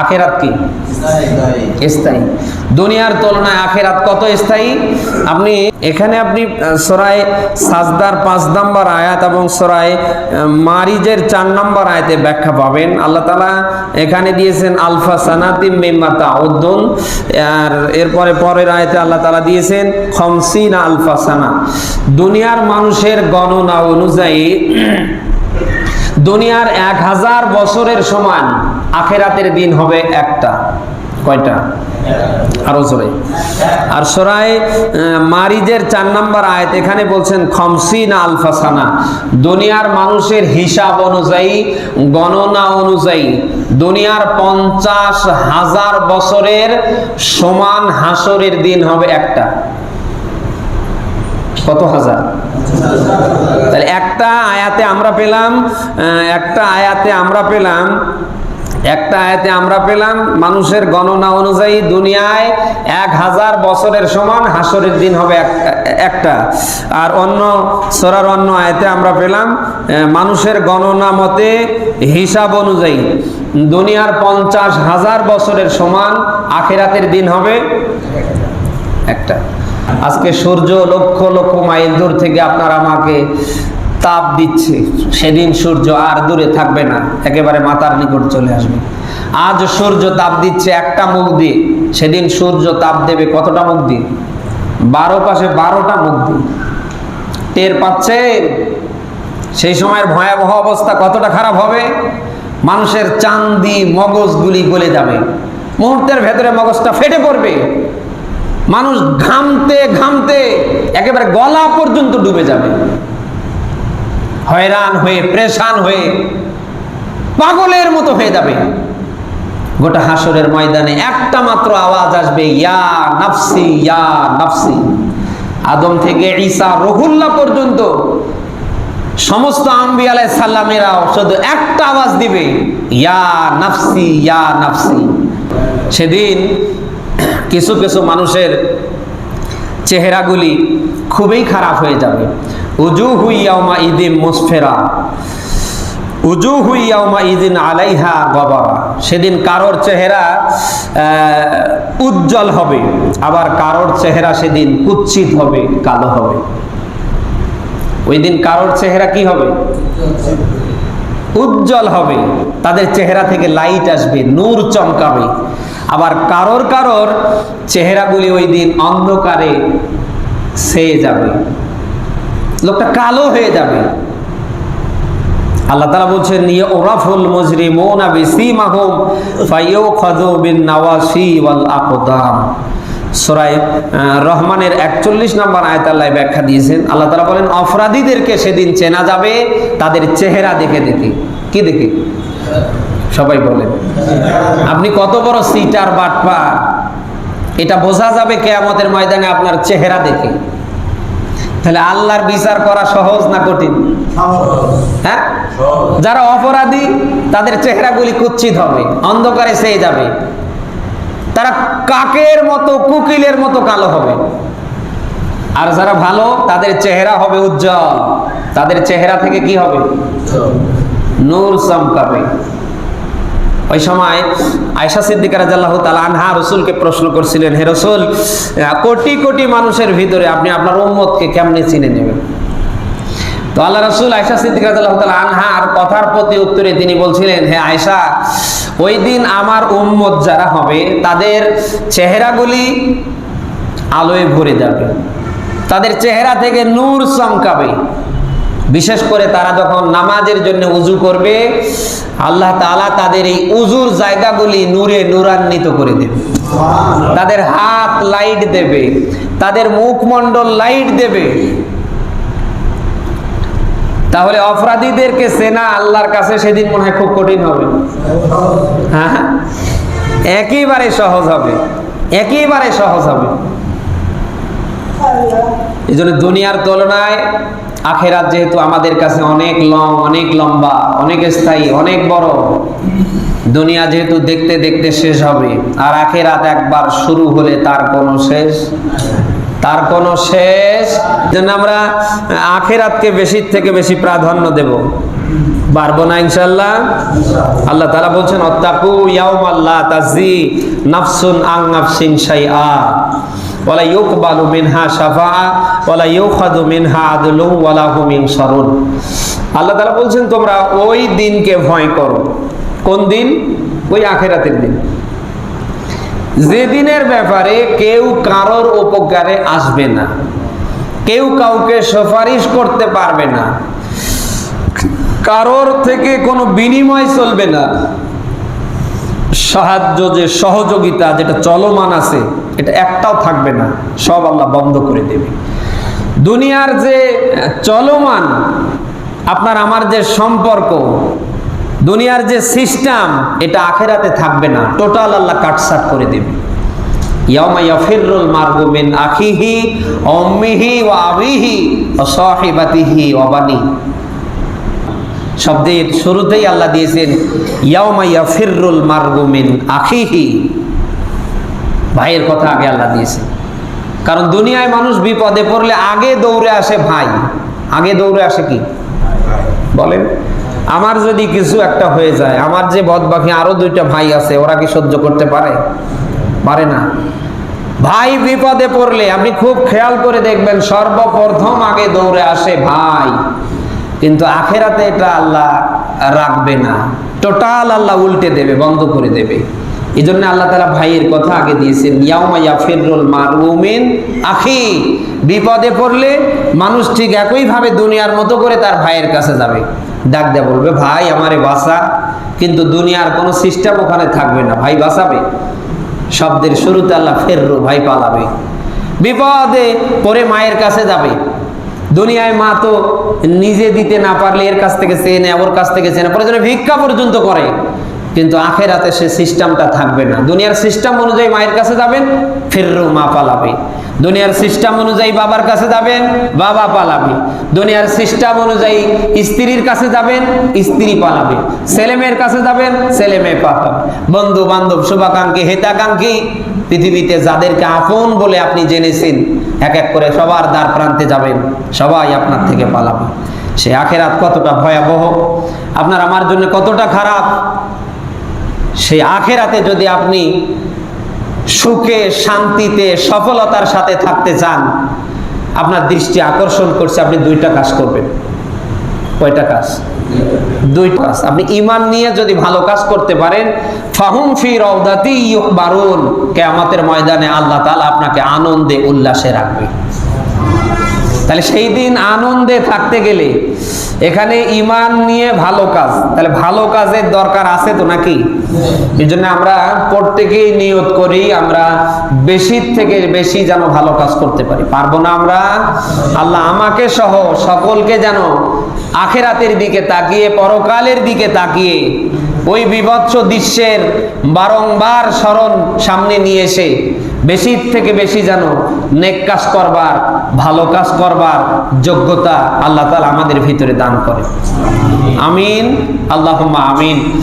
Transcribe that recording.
আখেরাত কি? স্থায়ী দুনিয়ার তুলনায় আখেরাত কত স্থায়ী? আপনি এখানে আপনি সরাই সাজদার পাঁচ নম্বর আয়াত এবং সরায় মারিজের চার নম্বর আয়াতে ব্যাখ্যা পাবেন। আল্লাহ তালা এখানে দিয়েছেন আলফা সানাতিম মেমাতা উদ্দুন আর এরপরে পরের আয়াতে আল্লাহ তালা দিয়েছেন খমসিনা আলফা সানা। দুনিয়ার মানুষের গণনা অনুযায়ী দুনিয়ার এক হাজার বছরের সমান আখেরাতের দিন হবে একটা। কয়টা? আরও জোরে। আর সরাই মারিজের চার নাম্বার আয়াত এখানে বলছেন, খমসিন আলফাসানা। দুনিয়ার মানুষের হিসাব অনুযায়ী, গণনা অনুযায়ী, দুনিয়ার পঞ্চাশ হাজার বছরের সমান হাসরের দিন হবে একটা। কত হাজার? তাহলে একটা আয়াতে আমরা পেলাম একটা আয়াতে আমরা পেলাম একটা আয়তে আমরা পেলাম, মানুষের গণনা অনুযায়ী দুনিয়ায় এক হাজার বছরের সমান হাসরের দিন হবে এক- একটা। আর অন্য সরার অন্য আয়তে আমরা পেলাম মানুষের গণনা মতে হিসাব অনুযায়ী দুনিয়ার পঞ্চাশ হাজার বছরের সমান আখেরাতের দিন হবে একটা। আজকে সূর্য লক্ষ লক্ষ মাইল দূর থেকে আপনার আমাকে তাপ দিচ্ছে, সেদিন সূর্য আর দূরে থাকবে না, একেবারে মাথার নিকট চলে আসবে। আজ সূর্য তাপ দিচ্ছে একটা মুখ দিয়ে, সেদিন সূর্য তাপ দেবে কতটা মুখ দিয়ে? বারো পাশে বারোটা মুখ দিয়ে। টের পাচ্ছে সেই সময়ের ভয়াবহ অবস্থা কতটা খারাপ হবে? মানুষের চান্দি মগজগুলি গলে যাবে। মুহূর্তের ভেতরে মগজটা ফেটে পড়বে। মানুষ ঘামতে ঘামতে একেবারে গলা পর্যন্ত ডুবে যাবে। হয়রান হয়ে, প্রেশান হয়ে, পাগলের মতো হয়ে যাবে। গোটা হাসরের ময়দানে একটা মাত্র আওয়াজ আসবে, ইয়া নাফসি ইয়া নাফসি। আদম থেকে ঈসা, রহুল্লাহ পর্যন্ত সমস্ত আম্বি আলাই সাল্লামেরাও শুধু একটা আওয়াজ দিবে, ইয়া নাফসি ইয়া নাফসি। সেদিন কিছু কিছু মানুষের চেহারাগুলি খুবই খারাপ হয়ে যাবে। উজু হুইয়াউমা ইদিন মুসফেরা। উজু হুইয়াউমা ইদিন আলাইহা গবরা। সেদিন কারোর চেহারা উজ্জ্বল হবে, আবার কারোর চেহারা সেদিন কুৎসিত হবে, কালো হবে। ওই দিন কারোর চেহারা কি হবে? উজ্জ্বল হবে। তাদের চেহারা থেকে লাইট আসবে, নূর চমকাবে। আবার কারোর কারোর চেহারাগুলি ওই দিন অন্ধকারে সেয়ে যাবে। লোকটা কালো হয়ে যাবে। আল্লাহ তালা বলছেন নিয়ে ওরাফুল মুজরিমুনা বিসিমাহুম ফায়ুখাযু বিন নাওয়াসি ওয়াল আকদাম আহ, রহমানের 41 নম্বর আয়াত ব্যাখ্যা দিয়েছেন। আল্লাহ তাআলা বলেন অপরাধীদেরকে সেদিন চেনা যাবে তাদের চেহারা দেখে দেখে। কি দেখে? সবাই বলেন। আপনি কত বড় সিটার বাটপার এটা বোঝা যাবে কেয়ামতের ময়দানে আপনার চেহারা দেখে। তাহলে আল্লাহর বিচার করা সহজ না কঠিন? হ্যাঁ? যারা অপরাধী তাদের চেহারাগুলি কুচ্ছিত হবে অন্ধকারে সেয়ে যাবে। তারা কাকের মতো কুকিলের মতো কালো হবে। আর যারা ভালো তাদের চেহারা হবে উজ্জ্বল। তাদের চেহারা থেকে কি হবে? নূর চমকাবে। ওই সময় আয়সা সিদ্দিকা রাজাল্লাহ তালা আনহা রসুলকে প্রশ্ন করছিলেন, হে রসুল কোটি কোটি মানুষের ভিতরে আপনি আপনার উম্মতকে কেমনে চিনে নেবেন? তো আল্লাহ রসুল আয়সা সিদ্দিক আনহার কথার প্রতি উত্তরে তিনি বলছিলেন, হে আয়সা ওই দিন আমার উম্মত যারা হবে, তাদের চেহারাগুলি আলোয় ভরে যাবে। তাদের চেহারা থেকে নূর চমকাবে। বিশেষ করে তারা যখন নামাজের জন্য উজু করবে আল্লাহ তালা তাদের এই উজুর জায়গাগুলি নূরে নূরান্বিত করে দেবে। তাদের হাত লাইট দেবে তাদের মুখমণ্ডল লাইট দেবে। তাহলে অপরাধীদেরকে সেনা আল্লাহর কাছে সেদিন মনে হয় খুব কঠিন হবে। হ্যাঁ একেবারে সহজ হবে একেবারে সহজ হবে। এই জন্য দুনিয়ার তুলনায় আখেরাত যেহেতু আমাদের কাছে অনেক লং, অনেক লম্বা, অনেক স্থায়ী, অনেক বড়, দুনিয়া যেহেতু দেখতে দেখতে শেষ হবে, আর আখেরাত একবার শুরু হলে তার কোনো শেষ, তার কোনো শেষ জন্য আমরা আখেরাতকে বেশি থেকে বেশি প্রাধান্য দেব। পারব না ইনশাল্লাহ আল্লাহ তাআলা বলছেন, অত্তাকু ইয়াউম আল্লাহ তাজি নাফসুন আং নাফসিন শাইআ। ওয়ালা ইউকবালু মিনহা শাফাআ ওয়ালা ইউখাদু মিনহা আদলু, ওয়ালা হুম ইনসারুন। আল্লাহ তাআলা বলছেন, তোমরা ওই দিনকে ভয় করো। কোন দিন? ওই আখেরাতের দিন। যেদিনের ব্যাপারে কেউ কারোর উপকারে আসবে না, কেউ কাউকে সুপারিশ করতে পারবে না, কারোর থেকে কোনো বিনিময় চলবে না। সাহায্য যে সহযোগিতা, যেটা চলমান আছে এটা একটাও থাকবে না, সব আল্লাহ বন্ধ করে দেবে। দুনিয়ার যে চলমান, আপনার আমার যে সম্পর্ক, দুনিয়ার যে সিস্টেম, এটা আখেরাতে থাকবে না, টোটাল আল্লাহ কাটসাট করে দেবে। আখিহি, উম্মিহি ওয়া আবিহি শব্দের শুরুতেই আল্লাহ দিয়েছেন, ইয়াউমা ইয়াফিরুল মারগু আখিহি ভাইয়ের কথা আগে আল্লাহ দিয়েছেন কারণ দুনিয়ায় মানুষ বিপদে পড়লে আগে দৌড়ে আসে ভাই। আগে দৌড়ে আসে কি? বলেন, আমার যদি কিছু একটা হয়ে যায়, আমার যে বদবাকি আরও দুইটা ভাই আছে, ওরা কি সহ্য করতে পারে? পারে না। ভাই বিপদে পড়লে আপনি খুব খেয়াল করে দেখবেন, সর্বপ্রথম আগে দৌড়ে আসে ভাই। কিন্তু আখেরাতে এটা আল্লাহ রাখবে না। টোটাল আল্লাহ উল্টে দেবে, বন্ধ করে দেবে। এই জন্য আল্লাহ তালা ভাইয়ের কথা আগে দিয়েছেন, ইয়াউমা ইয়াফিরুল মারউমিন আখি। বিপদে পড়লে মানুষ ঠিক একইভাবে দুনিয়ার মতো করে তার ভাইয়ের কাছে যাবে। ডাক দেয়া বলবে, ভাই, আমারে বাঁচা। কিন্তু দুনিয়ার কোনো সিস্টেম ওখানে থাকবে না। ভাই বাঁচাবে? শব্দের শুরুতে আল্লাহ ফেররো ভাই পালাবে। বিপদে পরে মায়ের কাছে যাবে। দুনিয়ায় মা তো নিজে দিতে না পারলে এর কাছ থেকে চেয়ে নেয়, ওর কাছ থেকে চেয়ে নেয় প্রয়োজনে ভিক্ষা পর্যন্ত করে। কিন্তু আখেরাতে সে সিস্টেমটা থাকবে না। দুনিয়ার সিস্টেম অনুযায়ী মায়ের কাছে যাবেন, ফেররো মা পালাবে। দুনিয়ার সিস্টেম অনুযায়ী বাবার কাছে যাবেন, বাবা পালাবে। দুনিয়ার সিস্টেম অনুযায়ী স্ত্রীর কাছে যাবেন, স্ত্রী পালাবে। ছেলেমেয়ের কাছে যাবেন, ছেলে মেয়ে পালাবে। বন্ধু বান্ধব শুভাকাঙ্ক্ষী, হেতাকাঙ্ক্ষী, পৃথিবীতে যাদেরকে আপন বলে আপনি জেনেছেন এক এক করে সবার দ্বার প্রান্তে যাবেন, সবাই আপনার থেকে পালাবে। সে আখেরাত কতটা ভয়াবহ। আপনার আমার জন্য কতটা খারাপ। সেই আখেরাতে যদি আপনি সুখে, শান্তিতে, সফলতার সাথে থাকতে চান, আপনার দৃষ্টি আকর্ষণ করছে, আপনি দুইটা কাজ করবেন। কয়টা কাজ? দুই কাজ। আপনি ইমান নিয়ে যদি ভালো কাজ করতে পারেন, ফাহুম ফি বারুন কেয়ামতের ময়দানে আল্লাহ তাআলা আপনাকে আনন্দে উল্লাসে রাখবে। তাহলে সেই দিন আনন্দে থাকতে গেলে এখানে ইমান নিয়ে ভালো কাজ। তাহলে ভালো কাজের দরকার আছে তো নাকি? এই জন্য আমরা প্রত্যেকেই নিয়ত করি আমরা বেশি থেকে বেশি যেন ভালো কাজ করতে পারি। পারব না আমরা? আল্লাহ আমাকে সহ সকলকে যেন আখেরাতের দিকে তাকিয়ে, পরকালের দিকে তাকিয়ে ওই বিভৎস দৃশ্যের বারংবার স্মরণ সামনে নিয়ে এসে বেশি থেকে বেশি যেন নেক কাজ করবার, ভালো কাজ করবার যোগ্যতা আল্লাহ তালা আমাদের ভিতরে দান করে। আমিন। আল্লাহ আমিন।